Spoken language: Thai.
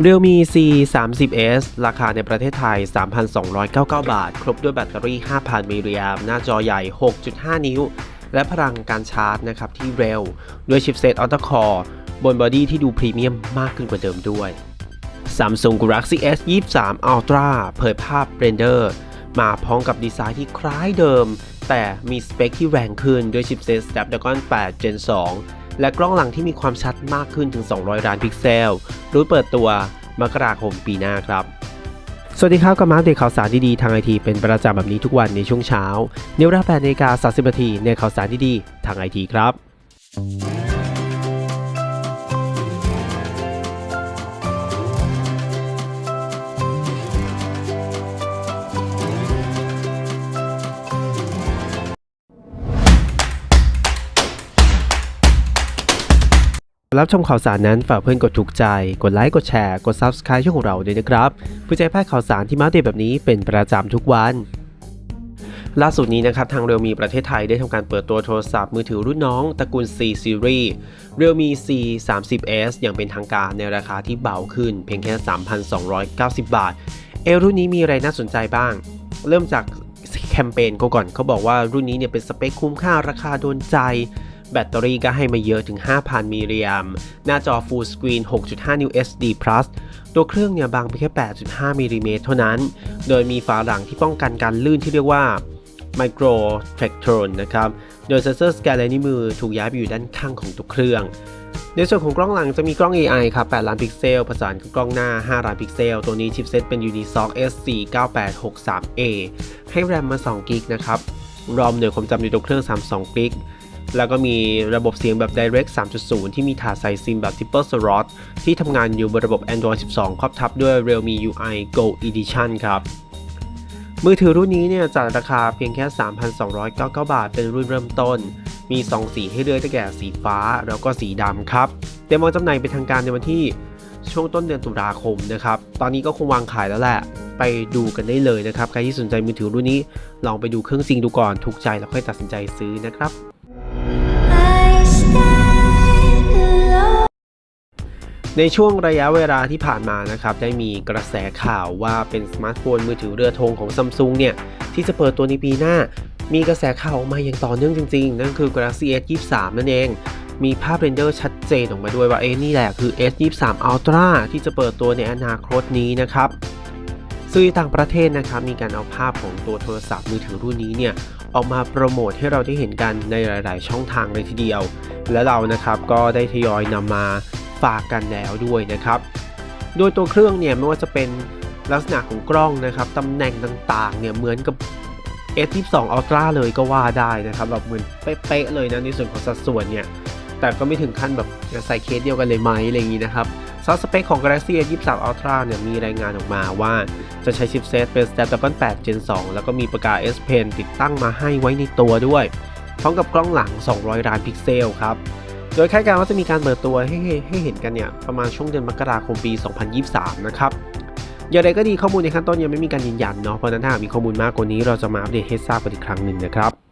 Realme C 3 0 S ราคาในประเทศไทย 3,299 บาท ครบด้วยแบตเตอรี่ 5,000 มิลลิแอมป์หน้าจอใหญ่ 6.5 นิ้ว และพลังการชาร์จนะครับที่เร็ว ด้วยชิปเซต Octa Core บนบอดี้ที่ดูพรีเมียมมากขึ้นกว่าเดิมด้วย Samsung Galaxy S 23 Ultra เผยภาพเรนเดอร์มาพร้อมกับดีไซน์ที่คล้ายเดิม แต่มีสเปคที่แรงขึ้นด้วยชิปเซต Snapdragon 8 Gen 2 และกล้องหลังที่มีความชัดมากขึ้นถึง 200 ล้านพิกเซลรู้เปิดตัวมกราคมปีหน้าครับ สวัสดีครับกับมาร์เดข่าวสารดีๆทางไอทีเป็นประจำแบบนี้ทุกวันในช่วงเช้าเนเวลา8นาฬิกา30นาทีในข่าวสารดีๆทางไอทีครับ รับชมข่าวสารนั้นฝากเพื่อนกดถูกใจ กดไลค์กดแชร์กด Subscribe ช่องของเราด้วยนะครับเพื่อจะให้พลาดข่าวสารที่มาเดตแบบนี้เป็นประจำทุกวันล่าสุดนี้นะครับทางเรียวมีประเทศไทยได้ทำการเปิดตัวโทรศัพท์มือถือรุ่นน้องตระกูล C Series Realme C 3 0 S อย่างเป็นทางการในราคาที่เบาขึ้น เพียงแค่ 3,290 บาท เอรุ่นนี้มีอะไรน่าสนใจบ้าง เริ่มจากแคมเปญก่อนเขาบอกว่ารุ่นนี้เนี่ยเป็นสเปคคุ้มค่าราคาโดนใจ แบตเตอรี่ก็ให้มาเยอะถึง 5,000 มิลลิแอมหน้าจอ Full Screen 6.5 นิ้ว SD Plus ตัวเครื่องเนี่ยบางไปแค่ 8.5 มิลลิเมตรเท่านั้น โดยมีฝาหลังที่ป้องกันการลื่นที่เรียกว่า Micro t r a c t o n นะครับ โดยเซนเซอร์สแกนลายนิ้วมือถูกย้ายไปอยู่ด้านข้างของตัวเครื่อง ในส่วนของกล้องหลังจะมีกล้อง AI ครับ 8 ล้านพิกเซลผสานกับกล้องหน้า 5 ล้านพิกเซล ตัวนี้ชิปเซตเป็น Unisoc S49863A ให้แรมมา 2 กิกนะครับ รอมหน่วยความจำในตัวเครื่อง 32 กิก แล้วก็มีระบบเสียงแบบ Direct 3.0 ที่มีถาดใส่ซิมแบบ Triple Slot ที่ทำงานอยู่บนระบบ Android 12 ครอบทับด้วย Realme UI Go Edition ครับ มือถือรุ่นนี้เนี่ยจัดราคาเพียงแค่ 3,299 บาท เป็นรุ่นเริ่มต้น มี 2 สีให้เลือกได้แก่สีฟ้าแล้วก็สีดำครับเต็มวางจำหน่ายเป็นทางการในวันที่ช่วงต้นเดือนตุลาคมนะครับ ตอนนี้ก็คงวางขายแล้วแหละ ไปดูกันได้เลยนะครับ ใครที่สนใจมือถือรุ่นนี้ ลองไปดูเครื่องจริงดูก่อน ถูกใจแล้วค่อยตัดสินใจซื้อนะครับ ในช่วงระยะเวลาที่ผ่านมานะครับได้มีกระแสข่าวว่าเป็นสมาร์ทโฟนมือถือเรือธงของซัมซุงเนี่ยที่จะเปิดตัวในปีหน้า มีกระแสข่าวออกมาอย่างต่อเนื่องจริงๆ นั่นคือ Galaxy S 23 นั่นเอง มีภาพเรนเดอร์ชัดเจนออกมาด้วยว่าเอ้นี่แหละคือ S 23 Ultra ที่จะเปิดตัวในอนาคตนี้นะครับ สื่อต่างประเทศนะครับมีการเอาภาพของตัวโทรศัพท์มือถือรุ่นนี้เนี่ยออกมาโปรโมทให้เราได้เห็นกันในหลาย ๆ ช่องทางเลยทีเดียว และเรานะครับก็ได้ทยอยนำมาฝากกันแล้วด้วยนะครับ โดยตัวเครื่องเนี่ยไม่ว่าจะเป็นลักษณะของกล้องนะครับตำแหน่งต่าง ๆ เนี่ยเหมือนกับ S22 Ultra เลยก็ว่าได้นะครับแบบเหมือนเป๊ะ ๆ เลยนะในส่วนของสัดส่วนเนี่ยแต่ก็ไม่ถึงขั้นแบบใส่เคสเดียวกันเลยไหมอะไรอย่างนี้นะครับ ซอฟต์สเปคของ Galaxy S23 Ultra เนี่ยมีรายงานออกมาว่าจะใช้ชิปเซตเป็น Snapdragon 8 Gen 2 แล้วก็มีปากกา S Pen ติดตั้งมาให้ไว้ในตัวด้วย พร้อมกับกล้องหลัง 200 ล้านพิกเซลครับ โดยคาดการณ์ว่าจะมีการเปิดตัวให้ให้ให้เห็นกันเนี่ยประมาณช่วงเดือนมกราคมปี 2023 นะครับอย่างไรก็ดีข้อมูลในขั้นต้นยังไม่มีการยืนยันเนาะเพราะนั้นถ้ามีข้อมูลมากกว่านี้เราจะมาอัปเดตให้ทราบกันอีกครั้งหนึ่งนะครับ